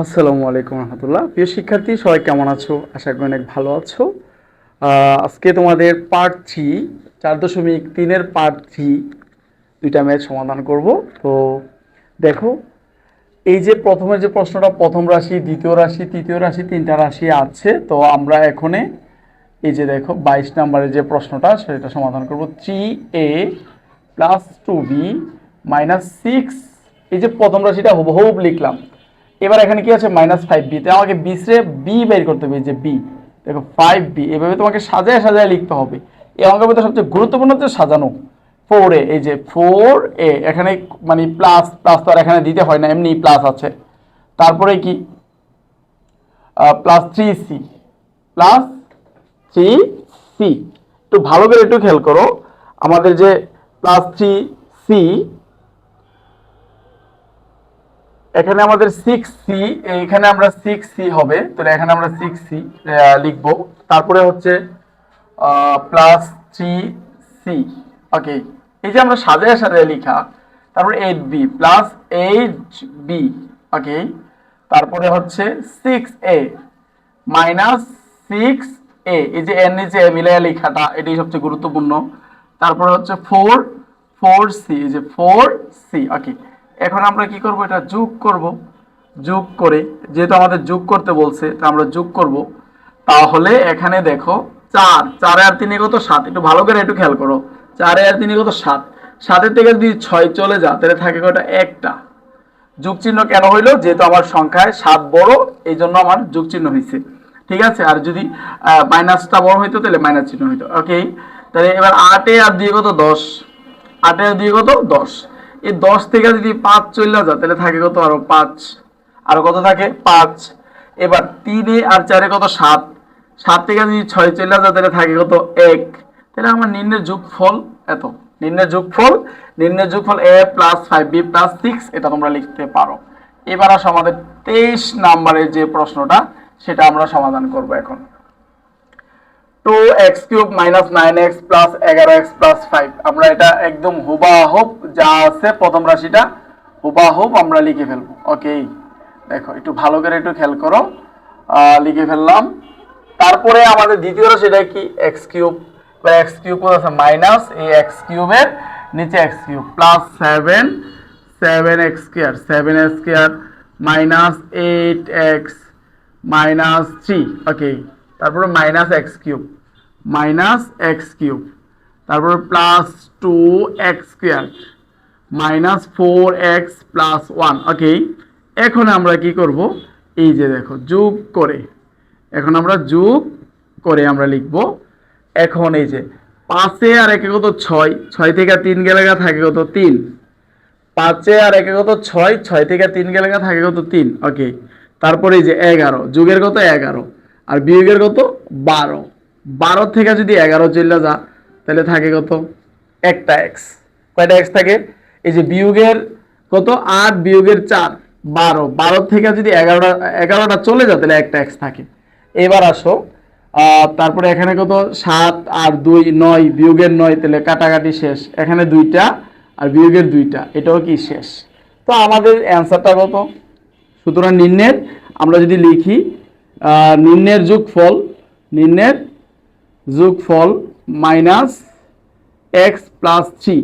আসসালামু আলাইকুম রহমতুল্লাহ। প্রিয় শিক্ষার্থী, সবাই কেমন আছো? আশা করি অনেক ভালো আছো। আজকে তোমাদের পার্ট থ্রি চার দশমিক তিনের পার্ট থ্রি দুইটা ম্যাচ সমাধান করব। তো দেখো, এই যে প্রথমে যে প্রশ্নটা, প্রথম রাশি, দ্বিতীয় রাশি, তৃতীয় রাশি, তিনটা রাশি আছে, তো আমরা এখানে এই যে দেখো, বাইশ নম্বরের যে প্রশ্নটা, সেটা সমাধান করব। Three A plus two B minus six এই যে প্রথম রাশিটা হুবহুব লিখলাম। এবার এখানে কি আছে? মাইনাস ফাইভ বি আমাকে বিসরে বি বের করতে হবে যে বি দেখো ফাইভ বি এভাবে তোমাকে সাজায় সাজায় লিখতে হবে। এই অঙ্কের মধ্যে সবচেয়ে গুরুত্বপূর্ণ হচ্ছে সাজানো। ফোর এ এই যে ফোর এ এখানে মানে প্লাস প্লাস তো আর এখানে দিতে হয় না, এমনি প্লাস আছে। তারপরে কি? Plus three C plus three C একটু ভালো করে একটু খেয়াল করো, আমাদের যে প্লাস থ্রি সি এখানে আমাদের সিক্স সি এখানে আমরা সিক্স সি হবে, তাহলে এখানে আমরা সিক্স সি লিখব। তারপরে হচ্ছে প্লাস থ্রি সি ওকে এই যে আমরা সাজায় সাজায় লিখা, তারপরে eight B plus eight B okay তারপরে হচ্ছে six A minus six A এই যে এর নিচে মিলাইয়া লেখাটা, এটাই সবচেয়ে গুরুত্বপূর্ণ। তারপরে হচ্ছে ফোর ফোর সি এই যে ফোর সি ওকে এখন আমরা কি করব? এটা যোগ করব। যোগ করে, যেহেতু আমাদের যোগ করতে বলছে, তা আমরা যোগ করব। তাহলে এখানে দেখো, চার। চারে আর তিনে কত? সাত। একটু ভালো করে একটু খেয়াল করো। চারে আর তিনে কত? সাত। সাতের থেকে যদি ছয় চলে যা তাহলে থাকে কটা একটা। যোগ চিহ্ন কেন হইল? যেহেতু আমার সংখ্যায় সাত বড়, এই জন্য আমার যোগ চিহ্ন হয়েছে ঠিক আছে? আর যদি মাইনাসটা বড় হইতো, তাহলে মাইনাস চিহ্ন হইতো। ওকে তাহলে এবার আটে আর দিয়ে কত? দশ। আটে আর দিয়ে কত? দশ। এই দশ থেকে যদি পাঁচ চলে যায় তাহলে থাকে কত আরও পাঁচ? আরও কত থাকে? পাঁচ। এবার তিনে আর চারে কত? সাত। সাত থেকে যদি ছয় চলে যায় তাহলে থাকে কত? এক। তাহলে আমার নিম্নের যোগফল এত। নিম্নের যোগফল নিম্নের যোগফল A plus five B plus six এটা তোমরা লিখতে পারো। এবার আসো আমাদের তেইশ নাম্বারের যে প্রশ্নটা, সেটা আমরা সমাধান করব এখন। Two X cube minus nine X plus এগারো এক্স প্লাস ফাইভ আমরা এটা একদম হুবাহুব যা আছে প্রথম রাশিটা হুবাহুব আমরা লিখে ফেলব। ওকে দেখো, একটু ভালো করে একটু খেয়াল করো। লিখে ফেললাম। তারপরে আমাদের দ্বিতীয় রাশিটা কি? এক্স কিউব বা এক্স কিউব আছে? মাইনাস এই এক্স কিউবের নিচে X cube plus seven seven X square seven X square minus eight X minus three okay তারপরে minus X cube minus X cube তারপরে plus two X square minus four X plus one okay এখন আমরা কি করব? এই যে দেখো, যোগ করে, এখন আমরা যোগ করে আমরা লিখব, এখন এই যে পাঁচে আর একে কত? ছয় ছয় থেকে তিন গেলে গা থাকে কত? তিন। পাঁচে আর একে কত? ছয় ছয় থেকে তিন গেলে গা থাকে কত? তিন ওকে তারপরে এই যে এগারো, যুগের কত? এগারো। আর বিয়োগের কত? বারো। বারো থেকে যদি এগারো চলে যা, তাহলে থাকে কত? একটা এক্স কয়টা এক্স থাকে? এই যে বিয়োগের কত? আট, বিয়োগের চার, বারো। বারো থেকে যদি এগারোটা এগারোটা চলে যায় তাহলে একটা এক্স থাকে। এবার আসো তারপরে এখানে কত? সাত আর দুই, নয়, বিয়োগের নয়, তাহলে কাটাকাটি শেষ। এখানে দুইটা আর বিয়োগের দুইটা, এটাও কি শেষ? তো আমাদের অ্যান্সারটা কত? সুতরাং নিম্নের আমরা যদি লিখি নিম্নের যোগফল নিম্নের যোগফল মাইনাস এক্স প্লাস থ্রি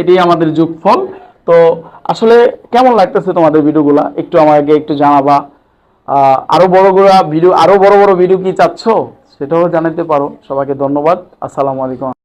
এটি আমাদের যোগফল। তো আসলে কেমন লাগতেছে তোমাদের ভিডিওগুলা? একটু আমাকে একটু জানাবা। আরও আরও বড় বড় ভিডিও আরও বড় বড় ভিডিও কি চাচ্ছ? সেটাও জানাতে পারো। সবাইকে ধন্যবাদ। আসসালামু আলাইকুম।